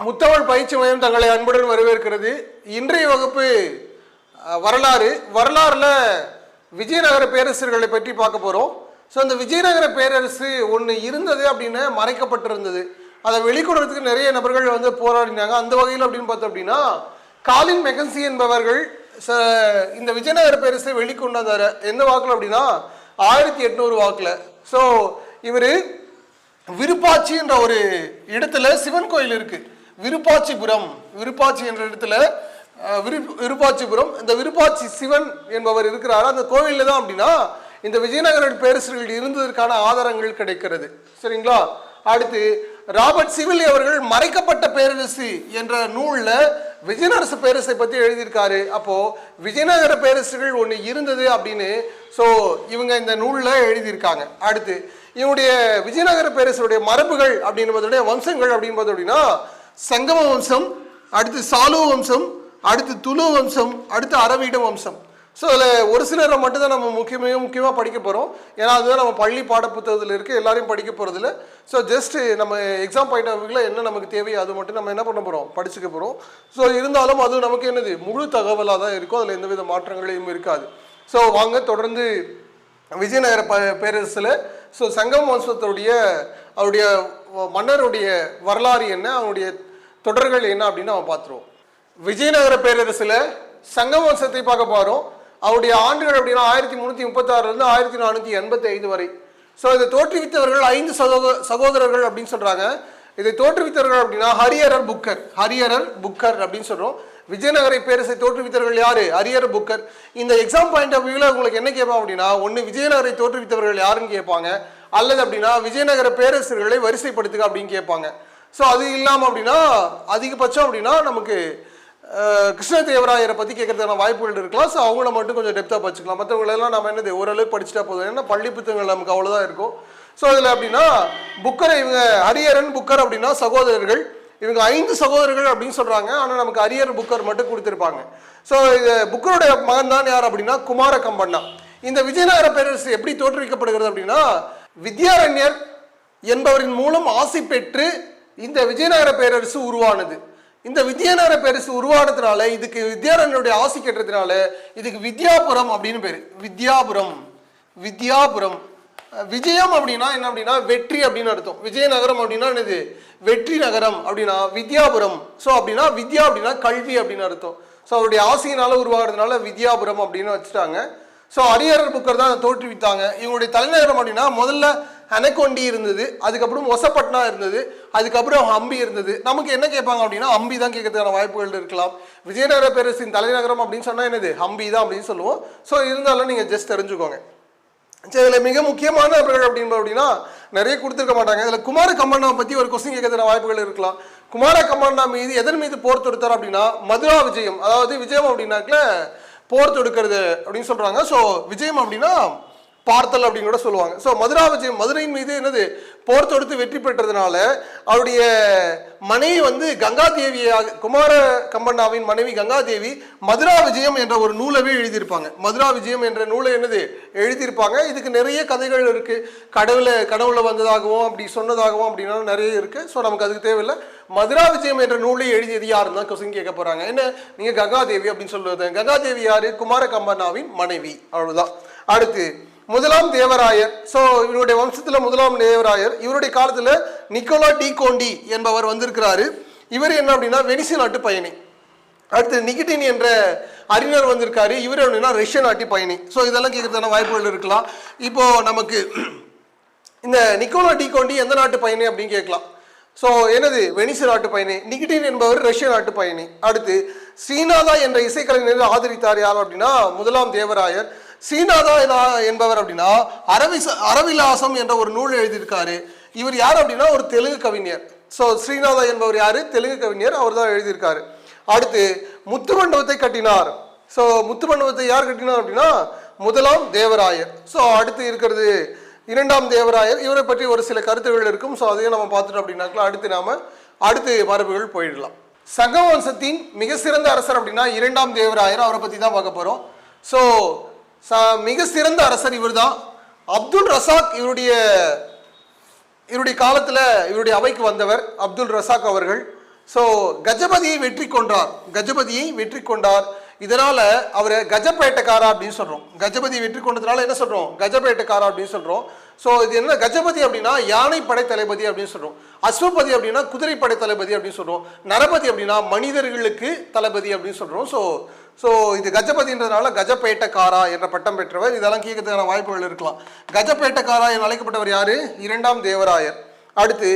முத்தமிழ் பயிற்சி மையம் தங்களை அன்புடன் வரவேற்கிறது. இன்றைய வகுப்பு வரலாறு. வரலாறுல விஜயநகர பேரரசர்களை பற்றி பார்க்க போகிறோம் ஸோ அந்த விஜயநகர பேரரசு ஒன்று இருந்தது அப்படின்னு மறைக்கப்பட்டிருந்தது. அதை வெளிக்கொடுறதுக்கு நிறைய நபர்கள் வந்து போராடினாங்க. அந்த வகையில் அப்படின்னு பார்த்தோம் அப்படின்னா காலின் மெகன்சி என்பவர்கள் ச- இந்த விஜயநகர பேரரசை வெளிக்கொண்டு வந்தார் எந்த வாக்கில் அப்படின்னா ஆயிரத்தி எட்நூறு வாக்கில். ஸோ இவர் விருப்பாச்சி என்ற ஒரு இடத்துல சிவன் கோயில் இருக்குது விருப்பாச்சிபுரம் விருப்பாச்சி என்ற இடத்துல விரு விருப்பாச்சிபுரம் இந்த விருப்பாச்சி சிவன் என்பவர் இருக்கிறார். அந்த கோவிலில் தான் அப்படின்னா இந்த விஜயநகர பேரரசர்கள் இருந்ததற்கான ஆதாரங்கள் கிடைக்கிறது. சரிங்களா? அடுத்து ராபர்ட் சிவில் அவர்கள் மறைக்கப்பட்ட பேரரசு என்ற நூலில் விஜயநகர பேரரசை பற்றி எழுதியிருக்காரு. அப்போது விஜயநகர பேரரசுகள் ஒன்று இருந்தது அப்படின்னு ஸோ இவங்க இந்த நூலில் எழுதியிருக்காங்க. அடுத்து இவனுடைய விஜயநகர பேரரசுடைய மரபுகள் அப்படின்றதுடைய வம்சங்கள் அப்படின்னு பார்த்தோம் அப்படின்னா சங்கம வம்சம் அடுத்து சாலு வம்சம் அடுத்து துளு வம்சம் அடுத்து அரவீட வம்சம். ஸோ அதில் ஒரு சிலரை மட்டும் தான் நம்ம முக்கியமாக முக்கியமாக படிக்க போகிறோம் ஏன்னா அதுதான் நம்ம பள்ளி பாடப்புத்தகத்தில் இருக்குது எல்லாரையும் படிக்க போகிறதில்ல ஸோ ஜஸ்ட்டு நம்ம எக்ஸாம் பாயிண்ட் ஆஃப் வியூவில் என்ன நமக்கு தேவையோ அது மட்டும் நம்ம என்ன பண்ண போகிறோம் படிச்சுக்க போகிறோம் ஸோ இருந்தாலும் அது நமக்கு என்னது? முழு தகவலாக தான் இருக்கும். அதில் எந்தவித மாற்றங்களையும் இருக்காது. ஸோ வாங்க தொடர்ந்து விஜயநகர ப பேரரசில். ஸோ சங்கம் வம்சத்துடைய அவருடைய மன்னருடைய வரலாறு என்ன? அவனுடைய தொடர்கள் என்ன அப்படின்னு நம்ம பார்த்துருவோம். விஜயநகர பேரரசில் சங்கம் வம்சத்தை பார்க்க போகிறோம் அவருடைய ஆண்டுகள் அப்படின்னா ஆயிரத்தி முந்நூற்றி முப்பத்தாறுலேருந்து ஆயிரத்தி நானூற்றி எண்பத்தி ஐந்து வரை. ஸோ இதை தோற்றுவித்தவர்கள் ஐந்து சகோதர சகோதரர்கள் அப்படின்னு சொல்கிறாங்க இதை தோற்றுவித்தவர்கள் அப்படின்னா ஹரியரர் புக்கர். ஹரியரர் புக்கர் அப்படின்னு சொல்கிறோம் விஜயநகரை பேரரசை தோற்றுவித்தவர்கள் யார்? Harrier Booker. இந்த எக்ஸாம் பாயிண்ட் ஆஃப் வியூவில் உங்களுக்கு என்ன கேட்பாங்க அப்படின்னா ஒன்று விஜயநகரை தோற்றுவித்தவர்கள் யாருன்னு கேட்பாங்க. அல்லது அப்படின்னா விஜயநகர பேரரசர்களை வரிசைப்படுத்துக அப்படின்னு கேட்பாங்க. ஸோ அது இல்லாமல் அப்படின்னா அதிகபட்சம் அப்படின்னா நமக்கு கிருஷ்ண கிருஷ்ணதேவராயரை பற்றி கேட்கறதுக்கான வாய்ப்புகள் இருக்கலாம். ஸோ அவங்கள மட்டும் கொஞ்சம் டெப்த்தாக படிச்சுக்கலாம். மற்றவங்களெல்லாம் நம்ம என்னது ஓரளவுக்கு படிச்சுட்டா போதும். ஏன்னா பள்ளி புத்தகங்கள் நமக்கு அவ்வளோதான் இருக்கும். ஸோ அதில் அப்படின்னா புக்கரை இவங்க ஹரியரன் புக்கர் அப்படின்னா சகோதரர்கள். இவங்க ஐந்து சகோதரர்கள் அப்படின்னு சொல்கிறாங்க ஆனால் நமக்கு ஹரியர் புக்கர் மட்டும் கொடுத்துருப்பாங்க. ஸோ இது புக்கருடைய மகன் தான் யார் அப்படின்னா குமார கம்பண்ணா இந்த விஜயநகர பேரரசு எப்படி தோற்றுவிக்கப்படுகிறது அப்படின்னா வித்யாரண்யர் என்பவரின் மூலம் ஆசை பெற்று இந்த விஜயநகர பேரரசு உருவானது. இந்த வித்யாநகர பேரரசு உருவானதுனால இதுக்கு வித்யாரண்யனுடைய ஆசை கேட்டதுனால இதுக்கு வித்யாபுரம் அப்படின்னு பேர். வித்யாபுரம். வித்யாபுரம். விஜயம் அப்படின்னா என்ன அப்படின்னா வெற்றி அப்படின்னு அர்த்தம். விஜயநகரம் அப்படின்னா என்னது? வெற்றி நகரம் அப்படின்னா வித்யாபுரம். ஸோ அப்படின்னா வித்யா அப்படின்னா கல்வி அப்படின்னு அர்த்தம். ஸோ அவருடைய ஆசையினால உருவாகிறதுனால வித்யாபுரம் அப்படின்னு வச்சுட்டாங்க. ஸோ அரியரர் புக்கர் தான் தோற்றுவித்தாங்க. இவங்களுடைய தலைநகரம் அப்படின்னா முதல்ல அனக்கொண்டி இருந்தது அதுக்கப்புறம் ஒசப்பட்னா இருந்தது அதுக்கப்புறம் ஹம்பி இருந்தது. நமக்கு என்ன கேட்பாங்க அப்படின்னா ஹம்பி தான் கேட்கறதுக்கான வாய்ப்புகள் இருக்கலாம். விஜயநகர பேரரசின் தலைநகரம் அப்படின்னு சொன்னால் என்னது? ஹம்பி தான் அப்படின்னு சொல்லுவோம். ஸோ இருந்தாலும் நீங்கள் ஜஸ்ட் தெரிஞ்சுக்கோங்க. சரி இதில் மிக முக்கியமானவர்கள் அப்படின்னு அப்படின்னா நிறைய கொடுத்துருக்க மாட்டாங்க. இதில் குமார கம்மண்ணா பற்றி ஒரு கொஸ்டின் கேட்கறதுன வாய்ப்புகள் இருக்கலாம். குமார கம்மண்ணா மீது எதன் மீது போர் தொடுத்தார் அப்படின்னா மதுரா விஜயம் அதாவது விஜயம் அப்படின்னாக்கல போர் தொடுக்கிறது அப்படின்னு சொல்கிறாங்க ஸோ விஜயம் அப்படின்னா பார்த்தல் அப்படின்னு கூட சொல்லுவாங்க. ஸோ மதுரா விஜயம் மதுரையின் மீது என்னது? போர் தொடுத்து வெற்றி பெற்றதுனால அவருடைய மனைவி வந்து கங்கா தேவியாக குமார கம்பண்ணாவின் மனைவி கங்காதேவி மதுரா விஜயம் என்ற ஒரு நூலவே எழுதியிருப்பாங்க. மதுரா விஜயம் என்ற நூலை என்னது? எழுதியிருப்பாங்க. இதுக்கு நிறைய கதைகள் இருக்கு. கடவுளை கடவுளை வந்ததாகவும் அப்படி சொன்னதாகவும் அப்படின்னா நிறைய இருக்கு. ஸோ நமக்கு அதுக்கு தேவையில்லை. மதுரா விஜயம் என்ற நூலை எழுதியது யாருன்னு தான் கொஸ்டின் கேட்க போறாங்க. என்ன? நீங்க கங்காதேவி அப்படின்னு சொல்லுவது. கங்காதேவி யாரு? குமார கம்பண்ணாவின் மனைவி. அவ்வளவுதான். அடுத்து முதலாம் தேவராயர். ஸோ இவருடைய வம்சத்தில் முதலாம் தேவராயர். இவருடைய காலத்தில் நிக்கோலா டி கோண்டி என்பவர் வந்திருக்கிறாரு. இவர் என்ன அப்படின்னா வெனிசி நாட்டு பயணி. அடுத்து நிகிட்டின் என்ற அறிஞர் வந்திருக்காரு. இவர் அப்படின்னா ரஷ்ய நாட்டு பயணி. ஸோ இதெல்லாம் கேட்கறதுக்கான வாய்ப்புகள் இருக்கலாம். இப்போ நமக்கு இந்த நிக்கோலா டி கோண்டி எந்த நாட்டு பயணி அப்படின்னு கேட்கலாம். ஸோ என்னது? வெனிசு நாட்டு பயணி. நிகிட்டின் என்பவர் ரஷ்ய நாட்டு பயணி. அடுத்து ஸ்ரீநாதா என்ற இசைக்கலைஞரை ஆதரித்தார் யார் அப்படின்னா முதலாம் தேவராயர். ஸ்ரீநாதா என்பவர் அப்படின்னா அரவிச அரவிலாசம் என்ற ஒரு நூல் எழுதியிருக்காரு. இவர் யார் அப்படின்னா ஒரு தெலுங்கு கவிஞர். ஸோ ஸ்ரீநாதா என்பவர் யாரு? தெலுங்கு கவிஞர் அவர் தான் எழுதியிருக்காரு. அடுத்து முத்து மண்டபத்தை கட்டினார். ஸோ முத்து மண்டபத்தை யார் கட்டினார் அப்படின்னா முதலாம் தேவராயர். ஸோ அடுத்து இருக்கிறது இரண்டாம் தேவராயர். இவரை பற்றி ஒரு சில கருத்துகள் இருக்கும். ஸோ அதையும் நம்ம பார்த்துட்டோம் அப்படின்னாக்கா அடுத்து நாம அடுத்து மரபுகள் போயிடலாம். சங்க வம்சத்தின் மிக சிறந்த அரசர் அப்படின்னா இரண்டாம் தேவராயர். அவரை பற்றி தான் பார்க்க போகிறோம் ஸோ மிக சிறந்த அரசர் இவர்தான். அப்துல் ரசாக் இவருடைய இவருடைய காலத்தில் இவருடைய அவைக்கு வந்தவர் அப்துல் ரசாக் அவர்கள். ஸோ கஜபதியை வெற்றி கொண்டார் கஜபதியை வெற்றி கொண்டார். இதனால் அவரை கஜப்பேட்டைக்காரா அப்படின்னு சொல்கிறோம் கஜபதி வெற்றி கொண்டதுனால என்ன சொல்கிறோம் கஜப்பேட்டக்காரா அப்படின்னு சொல்கிறோம் ஸோ இது என்ன கஜபதி அப்படின்னா யானை படை தளபதி அப்படின்னு சொல்கிறோம் அஸ்வபதி அப்படின்னா குதிரைப்படை தளபதி அப்படின்னு சொல்கிறோம் நரபதி அப்படின்னா மனிதர்களுக்கு தளபதி அப்படின்னு சொல்கிறோம் ஸோ ஸோ இது கஜபதின்றதுனால கஜப்பேட்டக்காரா என்ற பட்டம் பெற்றவர். இதெல்லாம் கேட்கறதுக்கான வாய்ப்புகள் இருக்கலாம். கஜப்பேட்டக்காரா என அழைக்கப்பட்டவர் யாரு? இரண்டாம் தேவராயர். அடுத்து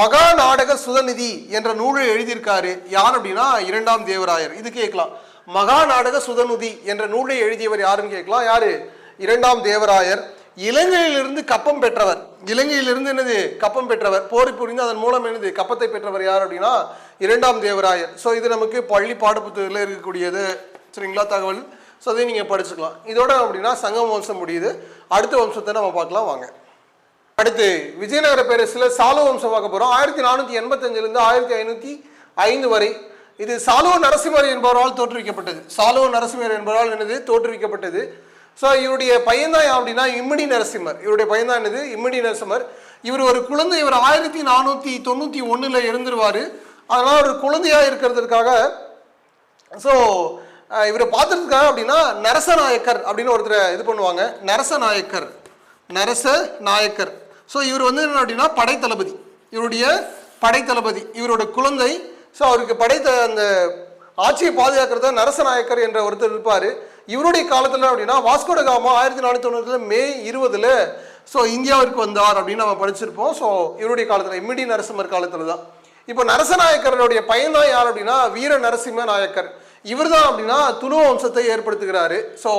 மகா நாடக சுதநிதி என்ற நூலை எழுதியிருக்காரு. யார் அப்படின்னா? இரண்டாம் தேவராயர். இது கேட்கலாம். மகா நாடக சுதநிதி என்ற நூலை எழுதியவர் யாருன்னு கேட்கலாம். யாரு? இரண்டாம் தேவராயர். இலங்கையிலிருந்து கப்பம் பெற்றவர். இலங்கையிலிருந்து என்னது? கப்பம் பெற்றவர். போர் புரிந்து அதன் மூலம் என்னது? கப்பத்தை பெற்றவர் யார் அப்படின்னா? இரண்டாம் தேவராயர். ஸோ இது நமக்கு பள்ளி பாடப்புத்தகத்தில் இருக்கக்கூடியது. சரிங்களா தகவல்? ஸோ அதையும் நீங்கள் படிச்சுக்கலாம். இதோட அப்படின்னா சங்கம் வம்சம் முடியுது. அடுத்த வம்சத்தை நம்ம பார்க்கலாம் வாங்க. அடுத்து விஜயநகர பேரரசில் சாலோ வம்சம் பார்க்க போகிறோம் ஆயிரத்தி நானூற்றி எண்பத்தஞ்சிலிருந்து ஆயிரத்தி ஐநூற்றி ஐந்து வரை. இது சாலோ நரசிம்மர் என்பவரால் தோற்றுவிக்கப்பட்டது. சாலோ நரசிம்மர் என்பவரால் என்னது? தோற்றுவிக்கப்பட்டது. ஸோ இவருடைய பையன்தான் அப்படின்னா இம்மிடி நரசிம்மர். இவருடைய பையன்தான் என்னது? இம்மிடி நரசிம்மர். இவர் ஒரு குழந்தை. இவர் ஆயிரத்தி நானூற்றி தொண்ணூற்றி ஒன்றில் இருந்துருவார் அதனால் ஒரு குழந்தையாக இருக்கிறதுக்காக ஸோ இவரை பார்த்துருக்காங்க அப்படின்னா நரசநாயக்கர் அப்படின்னு ஒருத்தரை இது பண்ணுவாங்க. நரசநாயக்கர். நரச நாயக்கர் ஸோ இவர் வந்து என்ன அப்படின்னா படைத்தளபதி. இவருடைய படைத்தளபதி. இவரோட குழந்தை. ஸோ அவருக்கு படைத்த அந்த ஆட்சியை பாதுகாக்கிறத நரசநாயக்கர் என்ற ஒருத்தர் இருப்பார். இவருடைய காலத்தில் அப்படின்னா வாஸ்கோட காமா ஆயிரத்தி நானூற்றி தொண்ணூறுல மே இருபதில் ஸோ இந்தியாவிற்கு வந்தார் அப்படின்னு நம்ம படிச்சிருப்போம். ஸோ இவருடைய காலத்தில் இம்மிடி நரசிம்மர் காலத்தில் தான் இப்போ நரசநாயக்கருடைய பையன் தான் யார் அப்படின்னா வீர நரசிம்ம நாயக்கர் இவர் தான் அப்படின்னா துணு வம்சத்தை ஏற்படுத்துகிறாரு. ஸோ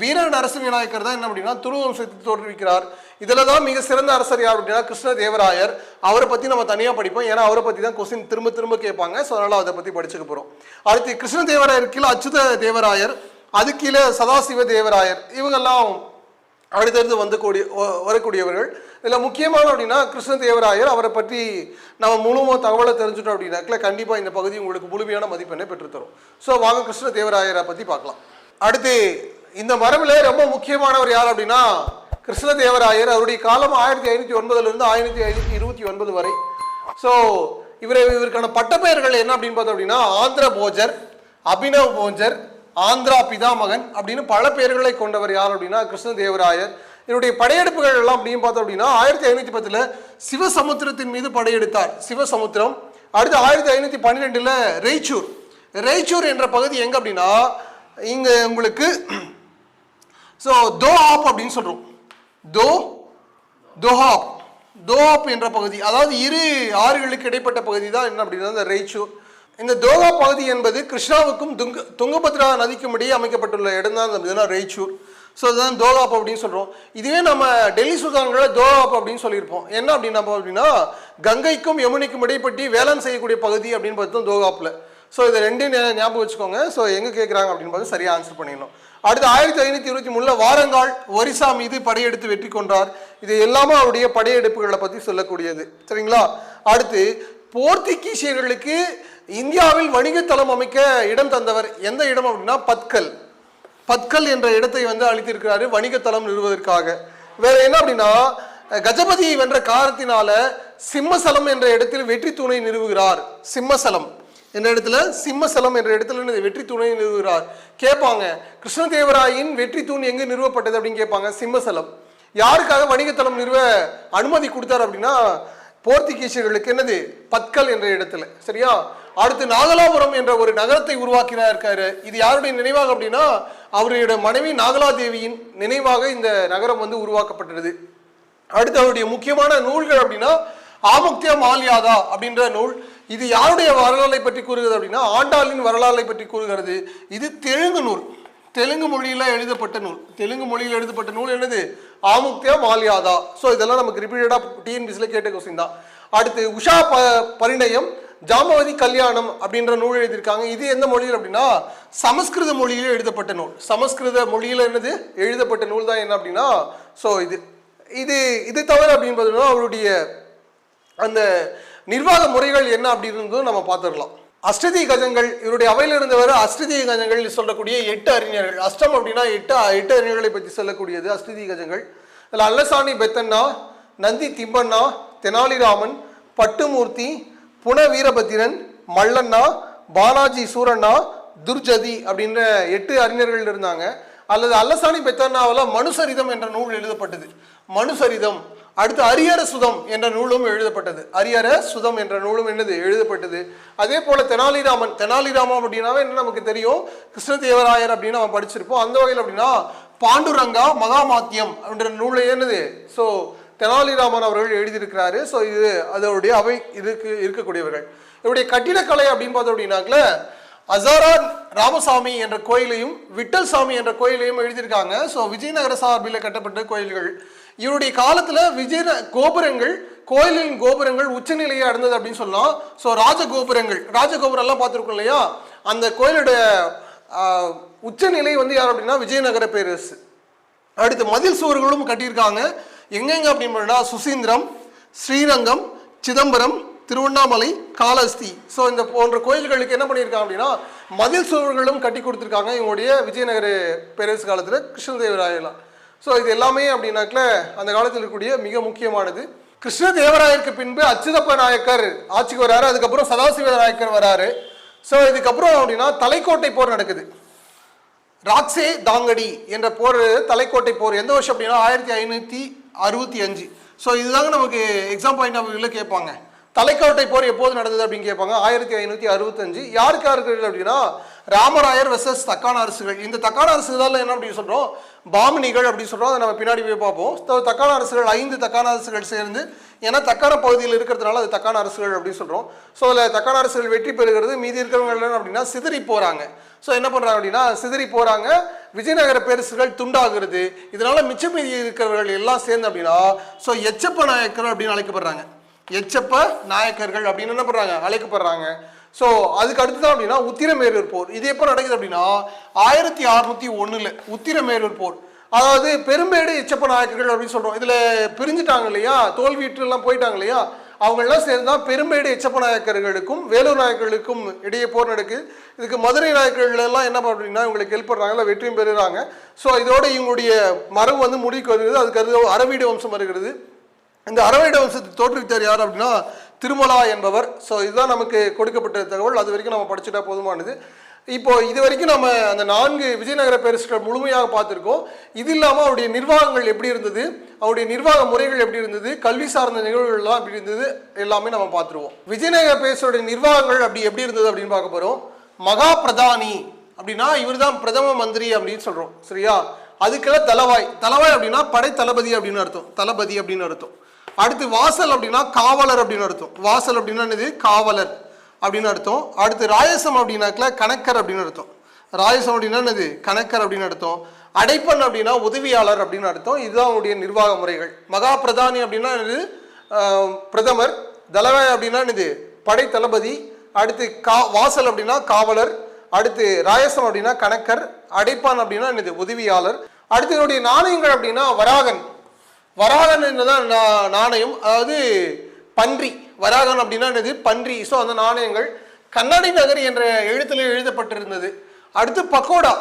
வீர நரசிம்ம விநாயகர் தான் என்ன அப்படின்னா துணு வம்சத்தை தோற்றுவிக்கிறார். இதில் தான் மிக சிறந்த அரசர் யார் அப்படின்னா கிருஷ்ண தேவராயர். அவரை பற்றி நம்ம தனியாக படிப்போம். ஏன்னா அவரை பற்றி தான் கொஸ்டின் திரும்ப திரும்ப கேட்பாங்க. ஸோ அதனால் அதை பற்றி படிச்சுக்க போகிறோம் அடுத்து கிருஷ்ண தேவராயர் கீழே அச்சுத தேவராயர் அது கீழே சதாசிவ தேவராயர். இவங்கெல்லாம் அடுத்தடுத்து வந்து கூடிய வரக்கூடியவர்கள். இதில் முக்கியமான அப்படின்னா கிருஷ்ணதேவராயர் அவரை பற்றி நம்ம முழுமோ தகவலை தெரிஞ்சுட்டோம் அப்படின்னாக்கல கண்டிப்பாக இந்த பகுதி உங்களுக்கு முழுமையான மதிப்பெண்ணை பெற்றுத்தரும். ஸோ வாங்க கிருஷ்ணதேவராயரை பற்றி பார்க்கலாம். அடுத்து இந்த மரபில் ரொம்ப முக்கியமானவர் யார் அப்படின்னா கிருஷ்ணதேவராயர் அவருடைய காலம் ஆயிரத்தி ஐநூற்றி ஒன்பதுலேருந்து ஆயிரத்தி ஐநூற்றி இருபத்தி ஒன்பது வரை. ஸோ இவர் இவருக்கான பட்டப்பெயர்கள் என்ன அப்படின்னு பார்த்தோம் அப்படின்னா ஆந்திர போஜர் அபினவ் போஜர் ஆந்திரா பிதாமகன் அப்படின்னு பல பெயர்களை கொண்டவர் யார் அப்படின்னா கிருஷ்ணதேவராயர் இதனுடைய படையெடுப்புகள் எல்லாம் அப்படின்னு பார்த்தோம் அப்படின்னா ஆயிரத்தி ஐநூற்றி பத்தில் சிவசமுத்திரத்தின் மீது படையெடுத்தார். சிவசமுத்திரம். அடுத்து ஆயிரத்தி ஐநூற்றி பன்னிரெண்டில் ரெய்ச்சூர். ரெய்ச்சூர் என்ற பகுதி எங்கே அப்படின்னா இங்கே உங்களுக்கு ஸோ தோ ஆப் அப்படின்னு சொல்கிறோம் தோ தோஹாப். தோஹாப் என்ற பகுதி. அதாவது இரு ஆறுகளுக்கு இடைப்பட்ட பகுதி தான் என்ன அப்படின்னா இந்த ரெய்ச்சூர். இந்த தோஹா பகுதி என்பது கிருஷ்ணாவுக்கும் துங்க துங்கபத்ரா நதிக்கும் இடையே அமைக்கப்பட்டுள்ள இடம் தான் இந்த ரெய்ச்சூர். ஸோ அதுதான் தோகாப் அப்படின்னு சொல்கிறோம் இதுவே நம்ம டெல்லி சுல்தான்களை தோகாப் அப்படின்னு சொல்லியிருப்போம். என்ன அப்படின்னா அப்படின்னா கங்கைக்கும் யமுனைக்கும் இடைப்பட்டி வேளாண் செய்யக்கூடிய பகுதி அப்படின்னு பார்த்தோம் தோகாப்பில் ஸோ இதை ரெண்டையும் ஞாபகம் வச்சுக்கோங்க. ஸோ எங்கே கேட்குறாங்க அப்படின்னு பார்த்து சரியாக ஆன்சர் பண்ணிடணும். அடுத்து ஆயிரத்தி ஐநூற்றி இருபத்தி மூணில் வாரங்கால் ஒரிசா மீது படையெடுத்து வெற்றி கொண்டார். இது எல்லாமே அவருடைய படையெடுப்புகளை பற்றி சொல்லக்கூடியது. சரிங்களா? அடுத்து போர்த்துகீசியர்களுக்கு இந்தியாவில் வணிகத்தளம் அமைக்க இடம் தந்தவர் எந்த இடம் அப்படின்னா பத்கல். பத்கல் என்ற இடத்தை வந்து அளித்திருக்கிறாரு வணிகத்தலம் நிறுவதற்காக. வேற என்ன அப்படின்னா கஜபதி வென்ற காரணத்தினால சிம்மசலம் என்ற இடத்தில் வெற்றி தூணை நிறுவுகிறார். சிம்மசலம். என்ற இடத்துல? சிம்மசலம் என்ற இடத்துல வெற்றி தூணை நிறுவுகிறார். கேட்பாங்க கிருஷ்ணதேவராயின் வெற்றி தூண் எங்கு நிறுவப்பட்டது அப்படின்னு கேட்பாங்க சிம்மசலம். யாருக்காக வணிகத்தலம் நிறுவ அனுமதி கொடுத்தார் அப்படின்னா போர்த்துகீசியர்களுக்கு என்னது? பத்கல் என்ற இடத்துல. சரியா? அடுத்து நாகலாபுரம் என்ற ஒரு நகரத்தை உருவாக்கினா இருக்காரு. இது யாருடைய நினைவாக அப்படின்னா அவருடைய மனைவி நாகலாதேவியின் நினைவாக இந்த நகரம் வந்து உருவாக்கப்பட்டது. அடுத்து அவருடைய முக்கியமான நூல்கள் அப்படின்னா ஆமுக்தியா மால்யாதா அப்படின்ற நூல். இது யாருடைய வரலாறை பற்றி கூறுகிறது அப்படின்னா ஆண்டாளின் வரலாறை பற்றி கூறுகிறது. இது தெலுங்கு நூல். தெலுங்கு மொழியில் எழுதப்பட்ட நூல். தெலுங்கு மொழியில் எழுதப்பட்ட நூல் என்னது? ஆமுக்தியா மால்யாதா ஸோ இதெல்லாம் நமக்கு ரிப்பீட்டடாக டிஎன்பிசியில் கேட்ட கொஸ்டின் தான். அடுத்து உஷா ப பரிணயம். ஜாமவதி கல்யாணம் அப்படின்ற நூல் எழுதியிருக்காங்க. இது எந்த மொழியில் அப்படின்னா சமஸ்கிருத மொழியில் எழுதப்பட்ட நூல். சமஸ்கிருத மொழியில் என்னது? எழுதப்பட்ட நூல் தான் என்ன அப்படின்னா ஸோ இது இது இது தவிர அப்படின்னு பார்த்தீங்கன்னா அவருடைய அந்த நிர்வாக முறைகள் என்ன அப்படின்றதும் நம்ம பார்த்துடலாம். அஷ்டதி கஜங்கள் இவருடைய அவையில் இருந்தவர் அஷ்டதி கஜங்கள் சொல்லக்கூடிய எட்டு அறிஞர்கள். அஷ்டம் அப்படின்னா எட்டு எட்டு அறிஞர்களை பற்றி சொல்லக்கூடியது அஷ்டதி கஜங்கள். அதில் அல்லசாணி பெத்தண்ணா நந்தி திம்பண்ணா தெனாலிராமன் பட்டுமூர்த்தி புன வீரபத்திரன் மல்லண்ணா பாலாஜி சூரண்ணா துர்ஜதி அப்படின்ற எட்டு அறிஞர்கள் இருந்தாங்க. அல்லது அல்லசாணி பெத்தண்ணாவில் மனுசரிதம் என்ற நூல் எழுதப்பட்டது. மனுசரிதம். அடுத்து அரியர சுதம் என்ற நூலும் எழுதப்பட்டது. அரியர சுதம் என்ற நூலும் என்னது? எழுதப்பட்டது. அதே போல தெனாலிராமன் தெனாலிராமன் அப்படின்னாவே என்ன நமக்கு தெரியும்? கிருஷ்ணதேவராயர் அப்படின்னு நம்ம படிச்சிருப்போம். அந்த வகையில் அப்படின்னா பாண்டுரங்கா மகாமாத்தியம் அப்படின்ற நூலை என்னது? ஸோ தெனாலிராமன் அவர்கள் எழுதியிருக்கிறாரு. ஸோ இது அதோடைய அவை இருக்கு இருக்கக்கூடியவர்கள். இவருடைய கட்டிடக்கலை அப்படின்னு பார்த்தோம் அப்படின்னாக்கல அசாரா ராமசாமி என்ற கோயிலையும் விட்டல் சாமி என்ற கோயிலையும் எழுதியிருக்காங்க. ஸோ விஜயநகர சார்பில் கட்டப்பட்ட கோயில்கள். இவருடைய காலத்தில் விஜய கோபுரங்கள் கோயிலின் கோபுரங்கள் உச்சநிலையை அடைந்தது அப்படின்னு சொல்லலாம். ஸோ ராஜகோபுரங்கள் ராஜகோபுரம்லாம் பார்த்துருக்கோம் இல்லையா? அந்த கோயிலுடைய உச்சநிலை வந்து யார் அப்படின்னா விஜயநகர பேரரசு. அடுத்து மதில் சுவர்களும் கட்டியிருக்காங்க. எங்கெங்க அப்படின்னு பார்த்தா சுசீந்திரம் ஸ்ரீரங்கம் சிதம்பரம் திருவண்ணாமலை காலஸ்தி ஸோ இந்த போன்ற கோயில்களுக்கு என்ன பண்ணியிருக்காங்க அப்படின்னா மதில் சுவர்களும் கட்டி கொடுத்துருக்காங்க இவங்களுடைய விஜயநகர பேரரசு காலத்தில் கிருஷ்ணதேவராயலாம் ஸோ இது எல்லாமே அப்படின்னாக்கல அந்த காலத்தில் இருக்கக்கூடிய மிக முக்கியமானது. கிருஷ்ணதேவராயருக்கு பின்பு அச்சுதப்ப நாயக்கர் ஆட்சிக்கு வராரு அதுக்கப்புறம் சதாசிவ நாயக்கர் வராரு. ஸோ இதுக்கப்புறம் அப்படின்னா தலைக்கோட்டை போர் நடக்குது. ராக்ஸே தாங்கடி என்ற போர் தலைக்கோட்டை போர். எந்த வருஷம் அப்படின்னா ஆயிரத்தி ஐநூற்றி அறுபத்தி அஞ்சு. ஸோ இதுதாங்க நமக்கு எக்ஸாம் பாயிண்ட் ஆஃப் வியூவில் கேட்பாங்க. தலைக்கோட்டை போர் எப்போது நடந்தது அப்படின்னு கேட்பாங்க. ஆயிரத்தி ஐநூற்றி அறுபத்தஞ்சு யாருக்கு யாருக்கு அப்படின்னா ராமராயர் வெர்சஸ் தக்கான அரசுகள். இந்த தக்கான அரசுகள் என்ன அப்படின்னு சொல்கிறோம் பாமினிகள் அப்படின்னு சொல்கிறோம் அதை நம்ம பின்னாடி போய் பார்ப்போம். So, தக்கான அரசுகள் ஐந்து தக்கான அரசுகள் சேர்ந்து ஏன்னா தக்கான பகுதியில் இருக்கிறதுனால அது தக்கான அரசுகள் அப்படின்னு சொல்கிறோம் ஸோ அதில் தக்கான அரசுகள் வெற்றி பெறுகிறது மீதி இருக்கிறவங்க என்ன அப்படின்னா சிதறி போகிறாங்க ஸோ என்ன பண்ணுறாங்க அப்படின்னா சிதறி போகிறாங்க விஜயநகர பேரரசுகள் துண்டாகிறது. இதனால மிச்சம் மீதி இருக்கிறவர்கள் எல்லாம் சேர்ந்து அப்படின்னா ஸோ எச்சப்ப நாயக்கர் அப்படின்னு அழைக்கப்படுறாங்க. எச்சப்ப நாயக்கர்கள் அப்படின்னு என்ன பண்ணுறாங்க அழைக்கப்படுறாங்க. ஸோ அதுக்கு அடுத்து தான் அப்படின்னா உத்திரமேரூர் போர். இது எப்போ நடக்குது அப்படின்னா ஆயிரத்தி அறுநூத்தி ஒன்றில் உத்திரமேரூர் போர். அதாவது பெரும்பேடு எச்சப்ப நாயக்கர்கள் அப்படின்னு சொல்கிறோம் இதில் பிரிஞ்சுட்டாங்க இல்லையா? தோல்வியுற்றுலாம் போயிட்டாங்க இல்லையா? அவங்கெல்லாம் சேர்ந்து தான் பெரும்பேடு எச்சப்ப நாயக்கர்களுக்கும் வேலூர் நாயக்கர்களுக்கும் இடையே போர் நடக்குது. இதுக்கு மதுரை நாயக்கர்கள் எல்லாம் என்ன அப்படின்னா இவங்களுக்கு ஹெல்ப் பண்ணுறாங்க வெற்றியும் பெறுறாங்க. ஸோ இதோட இவங்களுடைய மரபு வந்து முடிவுக்கு வருகிறது. அதுக்கு அது அரவீடு வம்சம் வருகிறது. இந்த அரவீடு வம்சத்தை தோற்றுவித்தார் யார் அப்படின்னா திருமலா என்பவர். ஸோ இதுதான் நமக்கு கொடுக்கப்பட்ட தகவல். அது வரைக்கும் நம்ம படிச்சுட்டா போதுமானது. இப்போ இது வரைக்கும் நம்ம அந்த நான்கு விஜயநகர பேரரசுகள் முழுமையாக பார்த்துருக்கோம். இது இல்லாமல் அவருடைய நிர்வாகங்கள் எப்படி இருந்தது? அவருடைய நிர்வாக முறைகள் எப்படி இருந்தது? கல்வி சார்ந்த நிகழ்வுகள்லாம் எப்படி இருந்தது? எல்லாமே நம்ம பார்த்துருவோம். விஜயநகர பேரரசுடைய நிர்வாகங்கள் அப்படி எப்படி இருந்தது அப்படின்னு பார்க்க போகிறோம் மகா பிரதானி அப்படின்னா இவர் தான் பிரதம மந்திரி அப்படின்னு சொல்கிறோம் சரியா? அதுக்கெல்லாம் தலவாய். தலவாய் அப்படின்னா படை தளபதி அப்படின்னு அர்த்தம். தளபதி அப்படின்னு அர்த்தம். அடுத்து வாசல் அப்படின்னா காவலர் அப்படின்னு அர்த்தம். வாசல் அப்படின்னா என்னது? காவலர் அப்படின்னு அர்த்தம். அடுத்து ராயசம் அப்படின்னாக்கல கணக்கர் அப்படின்னு அர்த்தம். ராயசம் அப்படின்னா என்னது? கணக்கர் அப்படின்னு அர்த்தம். அடைப்பன் அப்படின்னா உதவியாளர் அப்படின்னு அர்த்தம். இதுதான் அவனுடைய நிர்வாக முறைகள். மகா பிரதானி அப்படின்னா என்னது? பிரதமர். தலவாய் அப்படின்னா என்னது? படை தளபதி. அடுத்து கா வாசல் அப்படின்னா காவலர். அடுத்து ராயசம் அப்படின்னா கணக்கர். அடைப்பான் அப்படின்னா என்னது? உதவியாளர். அடுத்து என்னுடைய நாணயங்கள் அப்படின்னா வராகன். வராகன் என்னதான் நாணயம் அதாவது பன்றி. வராகன் அப்படின்னா என்னது? பன்றி. ஸோ அந்த நாணயங்கள் கண்ணாடி நகர் என்ற எழுத்துல எழுதப்பட்டிருந்தது. அடுத்து பக்கோடா.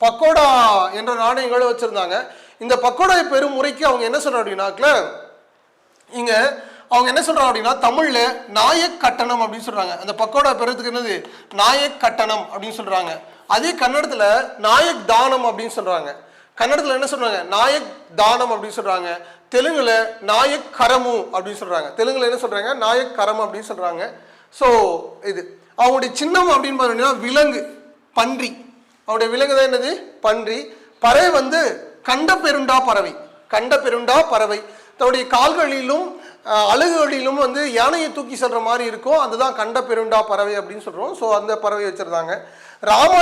பக்கோடா என்ற நாணயங்களும் வச்சுருந்தாங்க. இந்த பக்கோடா பெரும் முறைக்கு அவங்க என்ன சொல்கிறாங்க அப்படின்னாக்கல இங்கே அவங்க என்ன சொல்கிறாங்க அப்படின்னா தமிழில் நாயக் கட்டணம் அப்படின்னு சொல்கிறாங்க அந்த பக்கோடா பெறத்துக்கு என்னது? நாயக் கட்டணம் அப்படின்னு சொல்கிறாங்க அதே கன்னடத்தில் நாயக் தானம் அப்படின்னு சொல்கிறாங்க கன்னடத்தில் என்ன சொல்றாங்க? நாயக் தானம் அப்படின்னு சொல்றாங்க. தெலுங்குல நாயக் கரமு அப்படின்னு சொல்றாங்க. தெலுங்குல என்ன சொல்றாங்க? நாயக் கரம் அப்படின்னு சொல்றாங்க. ஸோ இது. அவங்களுடைய சின்னம் அப்படின்னு பார்த்தீங்கன்னா விலங்கு பன்றி. அவருடைய விலங்கு தான் என்னது? பன்றி. பறவை வந்து கண்ட பெருண்டா பறவை. கண்ட பெருண்டா பறவை. தன்னுடைய கால்களிலும் அஹ், அலகுகளிலும் வந்து யானையை தூக்கி செல்ற மாதிரி இருக்கும் அதுதான் கண்ட பெருண்டா பறவை அப்படின்னு சொல்றோம். ஸோ அந்த பறவை வச்சிருந்தாங்க. ராம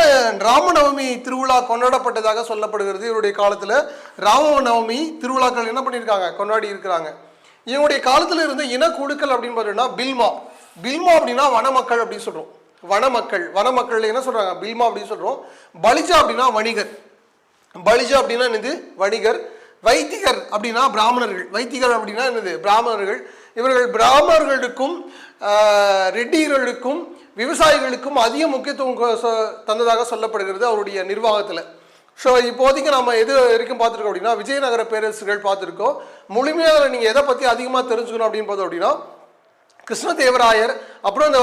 ராமநவமி திருவிழா கொண்டாடப்பட்டதாக சொல்லப்படுகிறது. இவருடைய காலத்தில் ராமநவமி திருவிழாக்கள் என்ன பண்ணியிருக்காங்க? கொண்டாடி இருக்கிறாங்க. இவனுடைய காலத்தில் இருந்த இனக்குழுக்கள் அப்படின்னு பார்த்தீங்கன்னா பில்மா. பில்மா அப்படின்னா வனமக்கள் அப்படின்னு சொல்கிறோம் வனமக்கள். வனமக்கள் என்ன சொல்கிறாங்க பில்மா அப்படின்னு சொல்கிறோம் பலிஜா அப்படின்னா வணிகர். பலிஜா அப்படின்னா என்னது? வணிகர். வைத்திகர் அப்படின்னா பிராமணர்கள். வைத்திகர் அப்படின்னா என்னது? பிராமணர்கள். இவர்கள் பிராமணர்களுக்கும் ஆஹ், ரெட்டியர்களுக்கும் விவசாயிகளுக்கும் அதிக முக்கியத்துவம் தந்ததாக சொல்லப்படுகிறது அவருடைய நிர்வாகத்தில். ஸோ இப்போதைக்கு நம்ம எது வரைக்கும் பார்த்துருக்கோம் அப்படின்னா விஜயநகர பேரரசுகள் பார்த்துருக்கோம். முழுமையாக நீங்கள் எதை பற்றி அதிகமாக தெரிஞ்சுக்கணும் அப்படின்னு பார்த்தோம் அப்படின்னா கிருஷ்ணதேவராயர் அப்புறம் அந்த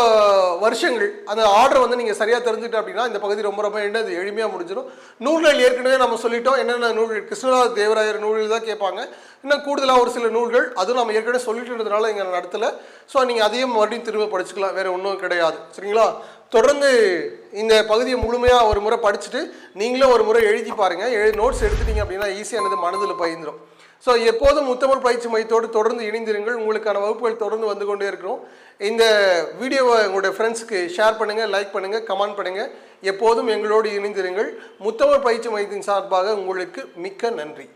வருஷங்கள் அந்த ஆர்டர் வந்து நீங்கள் சரியாக தெரிஞ்சுக்கிட்டு அப்படின்னா இந்த பகுதி ரொம்ப ரொம்ப என்னது எளிமையாக முடிஞ்சிடும் நூல்கள் ஏற்கனவே நம்ம சொல்லிட்டோம் என்னென்ன நூல்கள் கிருஷ்ணராஜ தேவராயர் நூல்கள் தான் கேட்பாங்க. இன்னும் கூடுதலாக ஒரு சில நூல்கள் அதுவும் நம்ம ஏற்கனவே சொல்லிட்டு இருந்ததுனால இங்கே நடத்தல. ஸோ நீங்கள் அதையும் மறுபடியும் திரும்ப படிச்சுக்கலாம் வேறு ஒன்றும் கிடையாது. சரிங்களா? தொடர்ந்து இந்த பகுதியை முழுமையாக ஒரு முறை படிச்சுட்டு நீங்களும் ஒரு முறை எழுதி பாருங்கள் எழு நோட்ஸ் எடுத்துட்டீங்க அப்படின்னா ஈஸியானது மனதில் பயந்துடும் ஸோ எப்போதும் முத்தமிழ் பயிற்சி மையத்தோடு தொடர்ந்து இணைந்திருங்கள். உங்களுக்கான வகுப்புகள் தொடர்ந்து வந்து கொண்டே இருக்கிறோம். இந்த வீடியோவை உங்களுடைய ஃப்ரெண்ட்ஸுக்கு ஷேர் பண்ணுங்கள் லைக் பண்ணுங்கள் கமெண்ட் பண்ணுங்கள் எப்போதும் எங்களோடு இணைந்திருங்கள். முத்தமிழ் பயிற்சி மையத்தின் சார்பாக உங்களுக்கு மிக்க நன்றி.